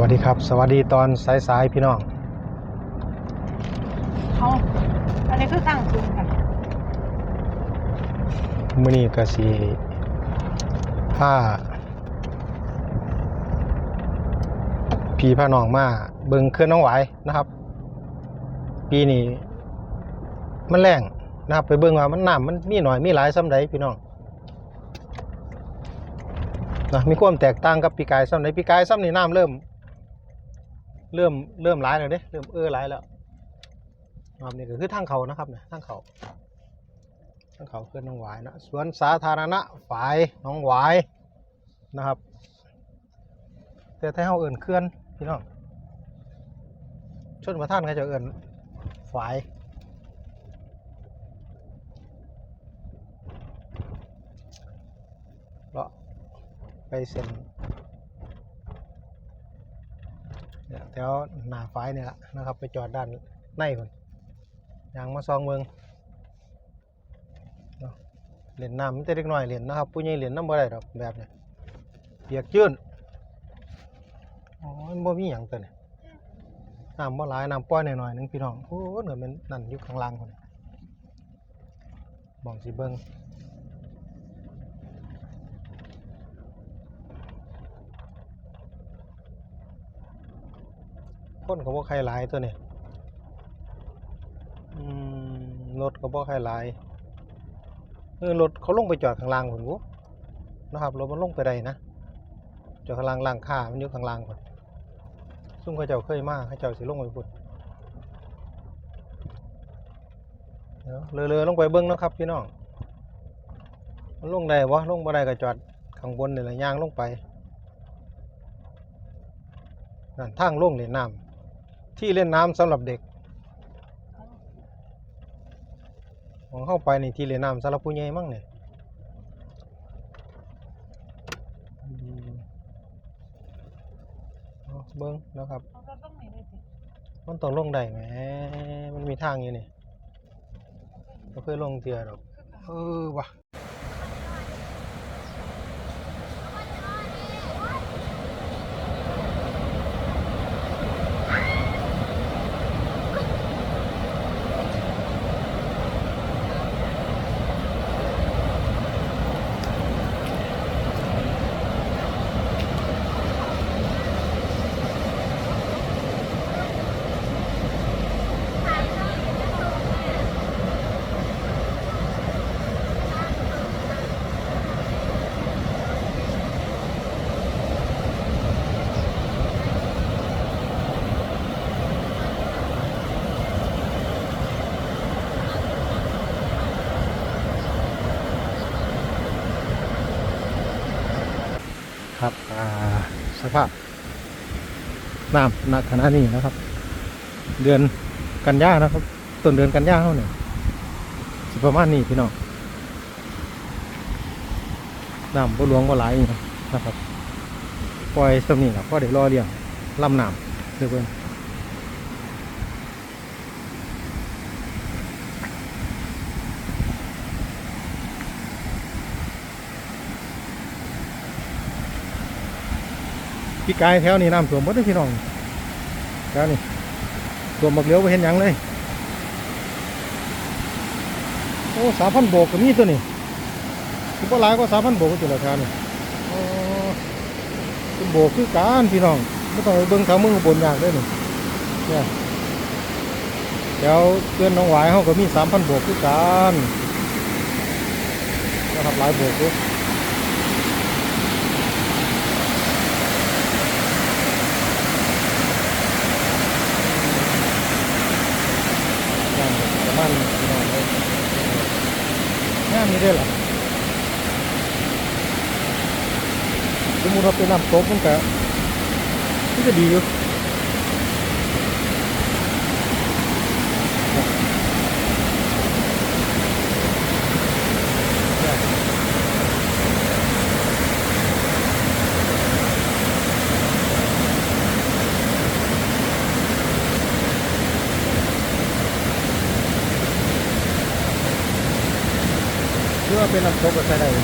วัสดีครับ สวัสดีตอนสายๆพี่น้องเขาอันนี้คือตั้งสูงกันมื้อนี้ก็สิผ้าพี่พาน้องมาเบิ่งเคลื่อนน้องไหวายนะครับ ปีนี้มันแรงนะครับ ไปเบิ่งว่ามันน้ำมันมีหน่อยมีหลายซ้ำใดพี่น้องนะมีความแตกต่างกับปีกายซ้ำใดปีกายซ้ำนี่น้ำเริ่ม เริ่มเริ่มหลายแล้วเด้เริ่มเออหลายแล้วรอบนี้ก็คือทางเขานะครับเนี่ยทางเขาทางเขาเพื่อนน้องหวายนะสวนสาธารณะฝายน้องหวายนะครับ แต่ถ้าเขาเอื่นเคลื่อนพี่น้องชนประท่านเขาจะเอื่นฝายเลาะไปเส้นเนี่ยแถวหน้าฝ้ายเนี่ยแหละนะครับ ไปจอดด้านในคนยางมาซองเมืองเหรียญน้ำมันแต่เล็กน้อยเหรียญนะครับผู้ใหญ่เหรียญน้ำบ่ได้ดอกแบบเนี้ยเปียกชื้นอ๋อมันบ่มีหยังตัวเนี่ยน้ำบ่หลายน้ำปล่อยหน่อยๆหนึงพี่น้องโอ้เหนือมันนั่นอยู่ข้างล่างคนมองสิเบิ่ง คนก็บ่ใครหลายตัวเนี่ยรถก็บ่ใครหลายเออรถเขาลงไปจอดข้างล่างผมกูนะครับรถมันลงไปได้นะจอดข้างล่างล่างค่ามันอยู่ข้างล่างก่อนซุ่มเขาเจ้าเคยมาเขาเจ้าสิลงไปพุ่นเลยวเรือๆลงไปเบิ้งนะครับพี่น้องมันลงได้วะลงบ่ได้ก็จอดข้างบนนี่แหละย่างลงไปนั่นทางลงเล่นน้ำ ที่เล่นน้ำสำหรับเด็ก ของเข้าไปในที่เล่นน้ำสำหรับผู้ใหญ่มั่งเนี่ยเบิ้งนะครับ มันต้องลงได้ไหมมันมีทางอยู่นี่ก็เคยลงเทือดอกเออว่ะครับอ่าส ภาพน้ำณขณะนี้นะครับ เดือนกันยานะครับต้นเดือนกันยาเขาเนี่ยสิประมาณนี้พี่น้องน้ำบ่หลวงบ่หลายนะครับปล่อยสำนี้แหละพอได้รอเลี้ยงลำน้ำเพื่อน พี่กายแถวนี้น้ำท่วมหมดเลยพี่น้องแถวนี้ท่วมบักเลี้ยวไปเห็นยังเลย โอ้สามพันโบกก็มีตัวนี้คือว่าหลายก็สามพันโบกก็ตัวละแถวนี้โอ้เป็นโบกคือการพี่น้องไม่ต้องเบิ่งทางมือบนยากเลยนี่งเนี่ยแถวเพื่อนน้องหวายเขาก็มีสามพันโบกคือการนะครับหลายโบกด้วย งานประมาณนี้พี่น้องเลยงานนี้ได้หรอสมมติเราไปนน้ำตกมันก็มันจะดีอยู่ เปนน้ำตกก็ใช้ได้เลย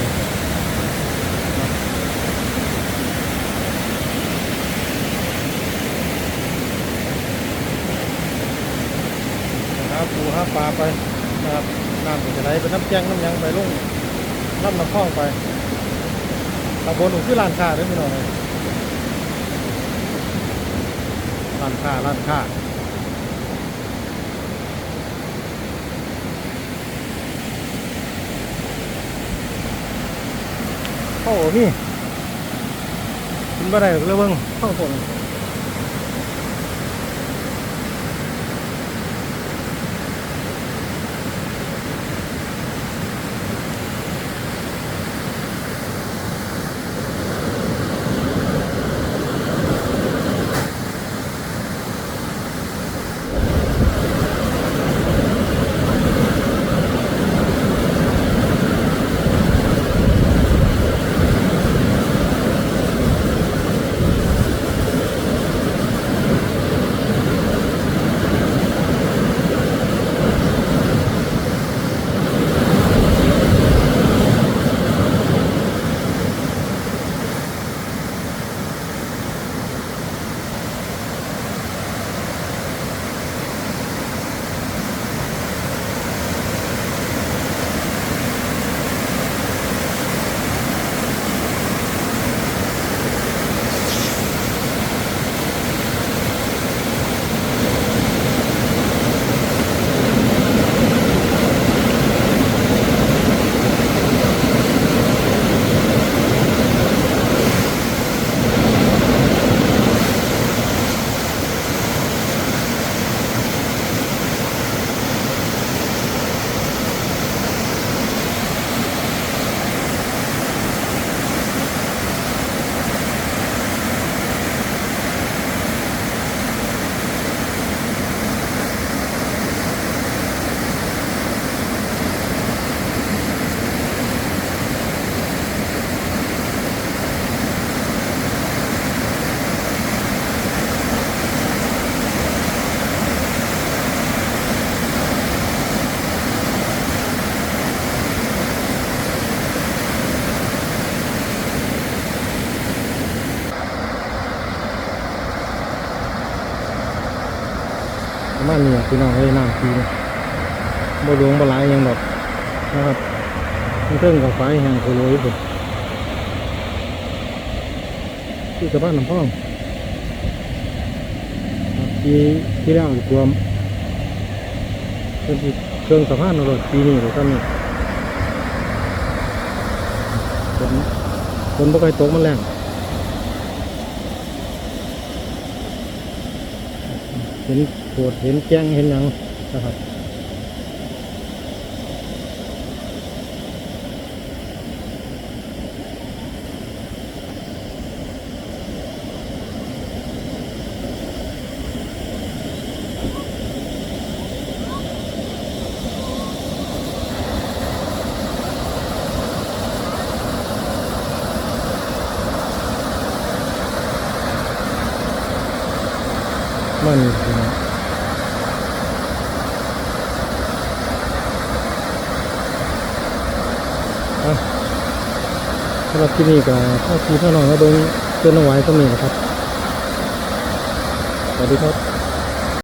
หาปูหาปลาไปนะครับน้ำก็จะไหลไปน้ำแจ้งน้ำยังไปลุ่งน้ำน้ำคลองไปตำบลหนุ่มคือลานค้าเด้อพี่น่อยลานค้าลานค้า เข้ามีกินบ่ได้หรอกเลยเบิ่งเข้าฝน ประมาณนี้พี่น้องเอ้ยน้ำทีนะบ่หลวงบ่หลายยังดอกนะครับมันเทิงกับไฟแห้งโคโลยพุ่นที่สะพานน้ำพองที่ที่แล้วกวมเป็นเครื่องสะพานรถปีนี้เลยตอนนี้ฝนฝนบ่เคยตกมันแรงเห็น โขดเห็นแจ้งเห็นหยังนะครับมันพี่น้องอะ สำหรับที่นี่ก็ข้าวทีข้าวหน่องก็เบิ้งเตือนเอาไว้ตรงนี้นะครับสวัสดีครับ